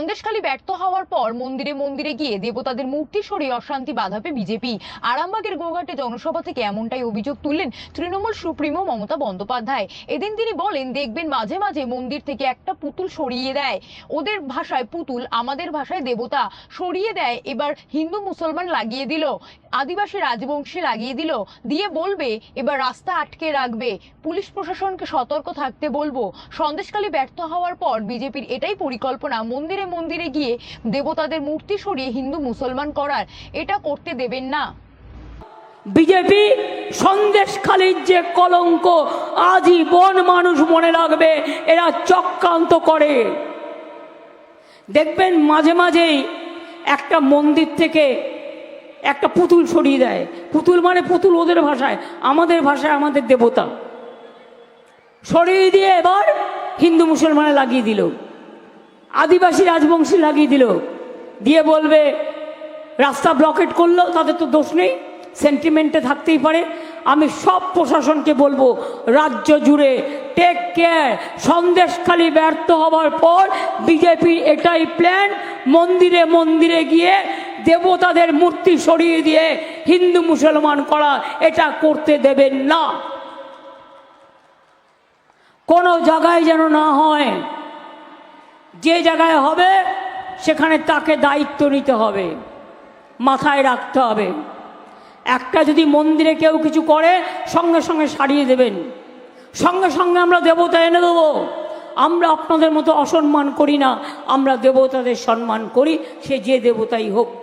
সন্দেশখালী ব্যর্থ হওয়ার পর মন্দিরে মন্দিরে গিয়ে দেবতাদের মূর্তি সরিয়ে অশান্তি বাধাবে বিজেপি। আরামবাগের গোঘাটে জনসভা থেকে এমনটাই অভিযোগ তুললেন তৃণমূল সুপ্রিমো মমতা বন্দ্যোপাধ্যায়। এদিন তিনি বলেন, দেখবেন মাঝে মাঝে মন্দির থেকে একটা পুতুল সরিয়ে দেয়। ওদের ভাষায় পুতুল, আমাদের ভাষায় দেবতা সরিয়ে দেয়। এবার হিন্দু মুসলমান লাগিয়ে দিল, আদিবাসী রাজবংশী লাগিয়ে দিল। দিয়ে বলবে, এবার রাস্তা আটকে রাখবে। পুলিশ প্রশাসনকে সতর্ক থাকতে বলব। সন্দেশখালী ব্যর্থ হওয়ার পর বিজেপির এটাই পরিকল্পনা। মন্দিরে মন্দিরে গিয়ে দেবতাদের মূর্তি সরিয়ে হিন্দু মুসলমান করার, এটা করতে দেবেন না। বিজেপি সন্দেশখালির যে কলঙ্ক আজীবন মানুষ মনে রাখবে, এরা চক্রান্ত করে। দেখবেন মাঝে মাঝেই একটা মন্দির থেকে একটা পুতুল সরিয়ে দেয়। পুতুল মানে পুতুল ওদের ভাষায়, আমাদের ভাষায় আমাদের দেবতা। সরিয়ে দিয়ে এবার হিন্দু মুসলমানে লাগিয়ে দিল। আদিবাসী রাজবংশী লাগিয়ে দিল। দিয়ে বলবে, রাস্তা ব্লকেট করল তাদের তো দোষ নেই সেন্টিমেন্টে থাকতেই পারে। আমি সব প্রশাসনকে বলব, রাজ্য জুড়ে টেক কেয়ার সন্দেশখালি ব্যর্থ হওয়ার পর বিজেপির এটাই প্ল্যান মন্দিরে মন্দিরে গিয়ে দেবতাদের মূর্তি সরিয়ে দিয়ে হিন্দু মুসলমান করা, এটা করতে দেবেন না। কোনো জায়গায় যেন না হয় যে জায়গায় হবে, সেখানে তাকে দায়িত্ব নিতে হবে, মাথায় রাখতে হবে। একটা যদি মন্দিরে কেউ কিছু করে, সঙ্গে সঙ্গে সারিয়ে দেবেন। সঙ্গে সঙ্গে আমরা দেবতা এনে দেবো। আমরা আপনাদের মতো অসম্মান করি না। আমরা দেবতাদের সম্মান করি। সে যে দেবতাই হোক।